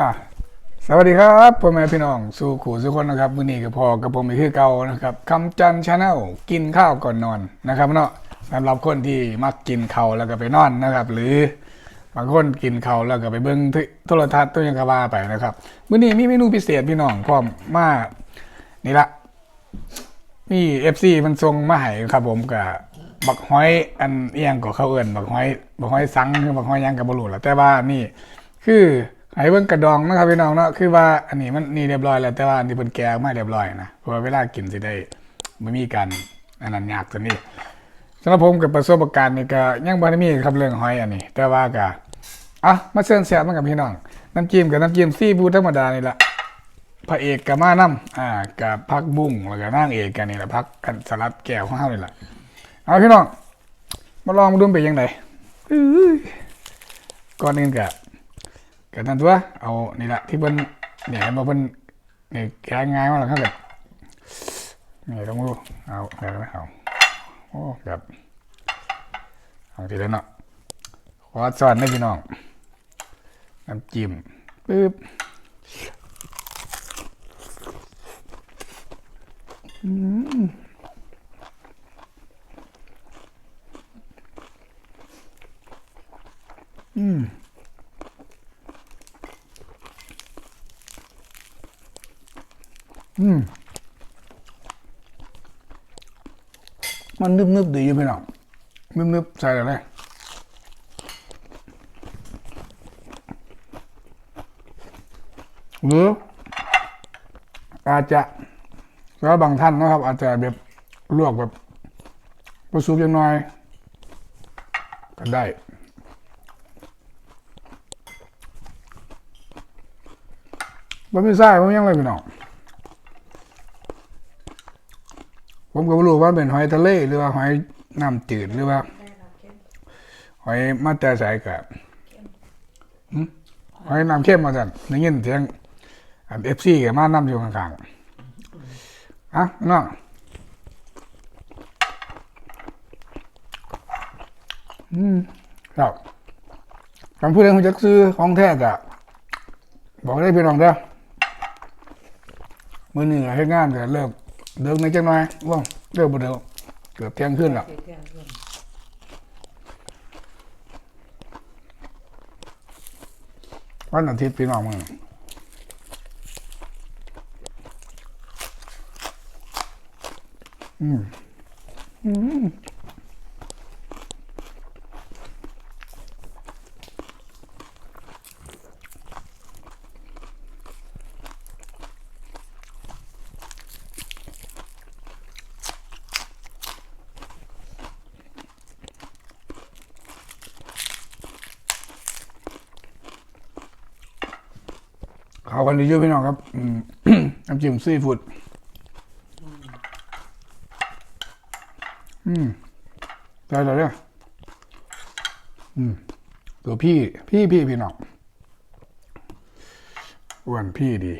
อะสวัสดีครับพ่อแม่พี่น้องสู่ขู่สุกคนนะครับวันนี้ก็พอกับผมอีกคือเก่านะครับคำจันชาแนลกินข้าวก่อนนอนนะครับเนาะสำหรับคนที่มักกินข้าวแล้วก็ไปนอนนะครับ หรือบางคนกินข้าวแล้วก็ไปเบิ้งโทรทัศน์ตัวยังกระบาไปนะครับวันนี้มีเมนูพิเศษพี่น้องพร้อมมานี่ละนี่เอฟซีมันทรงมาให้ครับผมกับบักหอยอันเอียงกับเขาเอื่นบักหอยบักหอยสังคือบักหอยยังกับบรูแหละแต่ว่านี่คือ ไอ้เบิ้งกระดองนะครับพี่น้องเนาะคือว่าอันนี้มันนี่เรียบร้อยแล้วแต่ว่าอันนี้เป็นแกงไม่เรียบร้อยนะเพราะว่าเวลากินสิได้ไม่มีการอันนั้นยากตัวนี้สำหรับผมกับประสบการณ์นี่ก็ยังบ่ได้มีครับเรื่องหอยอันนี้ แต่ว่าก็อะมาเชิญแซ่บมากับพี่น้องน้ำจิ้มกับน้ำจิ้มซีฟู้ดธรรมดานี่แหละพระเอกกับมาน้ำอ่ากับพักบุ้งแล้วก็นางเอกกันนี่แหละพักกันสลัดแก้วของเฮานี่แหละเอาพี่น้องมาลองมาดูเป็นยังไงอือก่อนอื่นก็ ก็นั่นตัว เอานี่แหละที่เพิ่นเนี่ยเห็นบ่เพิ่นนี่แกงง่ายมากเลยครับแบบนี่ต้องรู้เอาแบบไม่เอาโอ้แบบเอาทีละเนาะขอสอนให้พี่น้องน้ำจิ้มปึ๊บอืมอืม อืมมันนึบนึบๆดีอยู่พี่น้องนึบนึบๆใส่อะไรหรืออาจจะแล้วบางท่านนะครับ อาจจะแบบลวกแบบผสมยังน้อย ก็ได้ มันไม่ใช่ผมยังเลยพี่น้อง ผมก็ไม่รู้ว่าเป็นหอยทะเลหรือว่าหอยน้ำจืดหรือว่า หอยมาแต่สายกับหึหอยน้ำเข้มมาสั่นได้ยินเสียงอันเอฟซีกับมาน้ำอยู่ข้างๆอะน้องอืมครับคำพูดเรื่องคุณจะซื้อของแท้กะบอกได้พี่น้องเด้อมือหนึ่งให้งานแก็เลิก เดินในจังหน่อยว่องเลิกบ่เดิมเกือบเที่ยงขึ้นแล้ววันอาทิตย์พี่น้องมึงอืมอืม เขากันดีเยอะพี่น้องครับน้ำจิ้มซีฟู้ดอืมได้แล้วเนี่ยอืมตัวพี่ พี่พี่พี่น้องอ้วนพี่ดี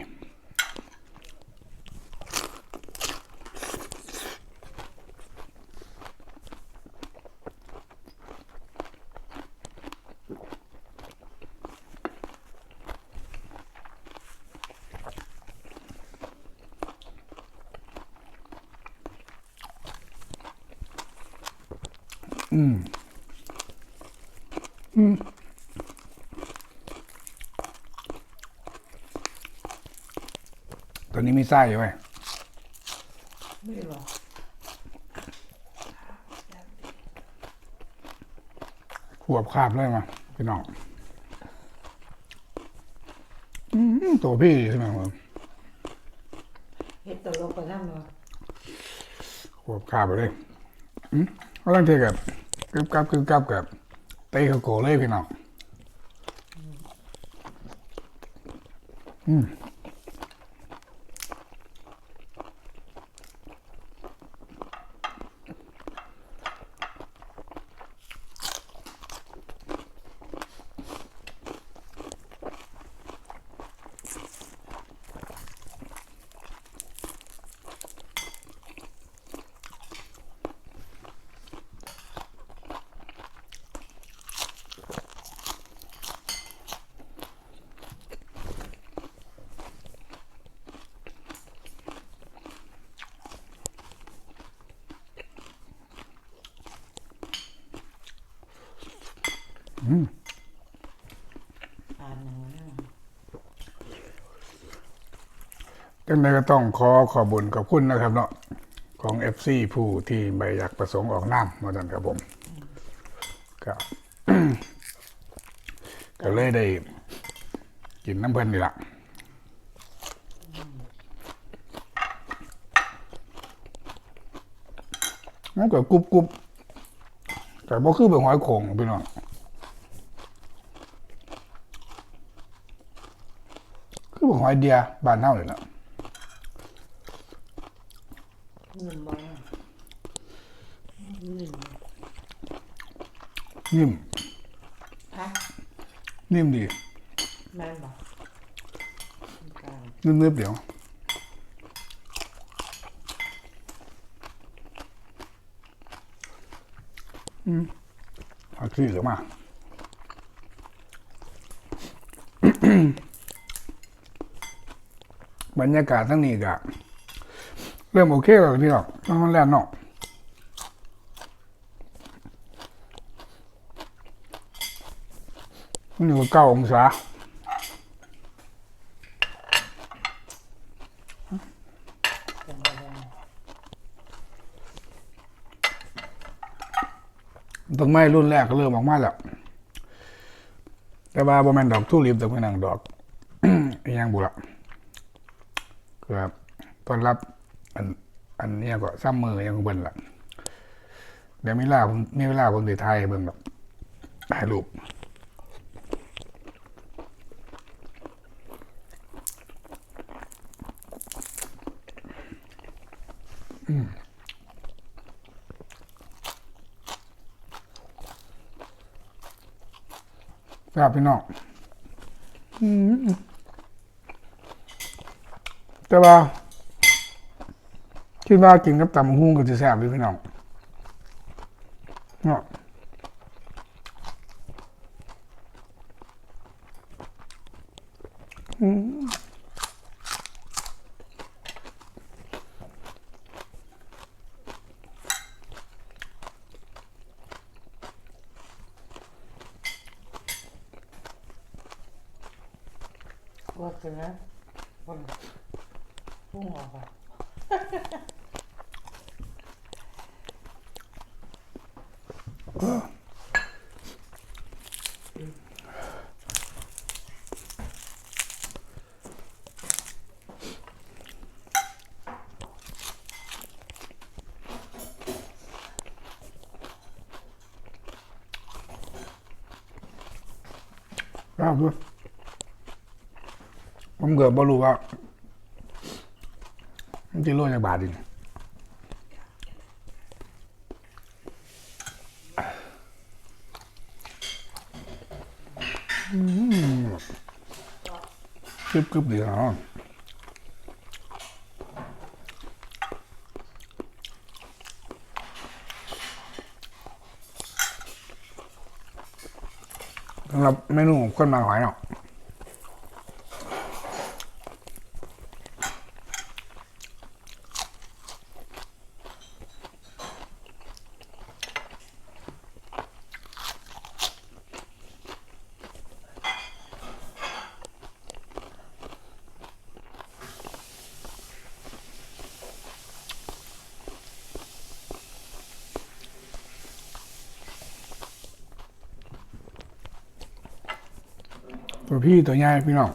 อืม อืมตัวนี้มีไส้อยู่ไหมไม่หรอกขวบคาบเลยมาพี่น้องอืมตัวพี่ใช่ไหมครับเฮ็ดตลกกระทั่งเนาะขวบคาบไปเลยอืมก็ต้องเทกับ กึบกับกึบกับกับเตะเขาโกเลยพี่น้องอืม จังใดก็ต้องขอขอบุญขอบคุณนะครับ เนาะของ FC ผู้ที่ไม่อยากประสงค์ออกน้ำมาดันครับผมก็ก็เลยได้กินน้ำเพลินนี่ละมันก็กรุบกรุบแต่บ่คือแบบหอยโขงพี่น้อง คือแบบหอยเดียบ้านเฮาเลยนะหนึ่งบอลหนึ่งนิ่มฮะนิ่มดีแม่นบอกกลางนึบๆเดี๋ยวอืมเอาขี้เหลือมา บรรยากาศทั้งนี้ก็เริ่มโอเคแล้วพี่หรอกต้องแล่นเนาะมันอยู่เก้าองศาเป็นอะไรต้นไม้รุ่นแรกก็เริ่มออกมาแล้วแต่ว่าบ่แม่นดอกทุลิปแต่เพิ่นนังดอกอยังบุละ ครับต้อนรับอันอันเนี้ยก็ซ้ำมือยังเบิ่นละเดี๋ยวมีเวลาผมมีเวลาผมสิถ่ายเบิ่งดอกถ่ายรูปครับพี่น้องอืม แต่ว่าคิดว่ากินกับตำหุ้งก็จะแซ่บเลยพี่น้องเนาะอืมว่าเสือคน พุ่งออกไปครับด้วยผมเกิดบ่รู้ว่า มันจะโลจากบาทดิอืมกรึบกรึบดีเนาะสำหรับเมนูข้นมาหอยเนาะ ตัวพี่ตัวใหญ่พี่น้อง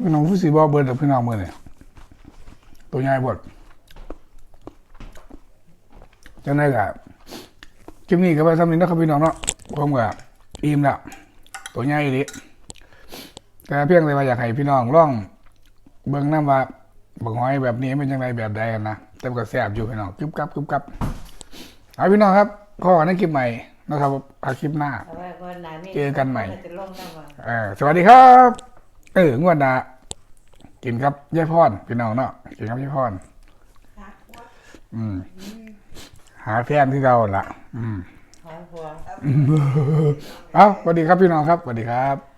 พี่น้องผู้สีบอเบิร์ดกับพี่น้องเมื่อเนี่ยตัวใหญ่บดจังได้กับคลิปนี้ก็ไปทำนี้นะครับพี่น้องเนาะผมกับอิ่มล้วตัวใหญ่ดิแต่เพียงแต่ว่าอยากให้พี่น้องล่อง เบิ่งน้ำว่าบักหอยแบบนี้เป็นยังไงแบบใดกันนะแต่ก็แซ่บอยู่พี่น้องกึบกับกึบกับเอาพี่น้องครับข้อในคลิปใหม่ นะครับอาคลิปหน้าเอาไว้ก่อนหน้านี้เจอกันใหม่จะลงน้ำมาเออสวัสดีครับ เอองวดหนากินครับยายพรพี่น้องเนาะกินครับยายพรอืม หาแฟนที่เราละอืมหอมหัวเอ้าสวัสดีครับพี่น้องครับสวัสดีครับ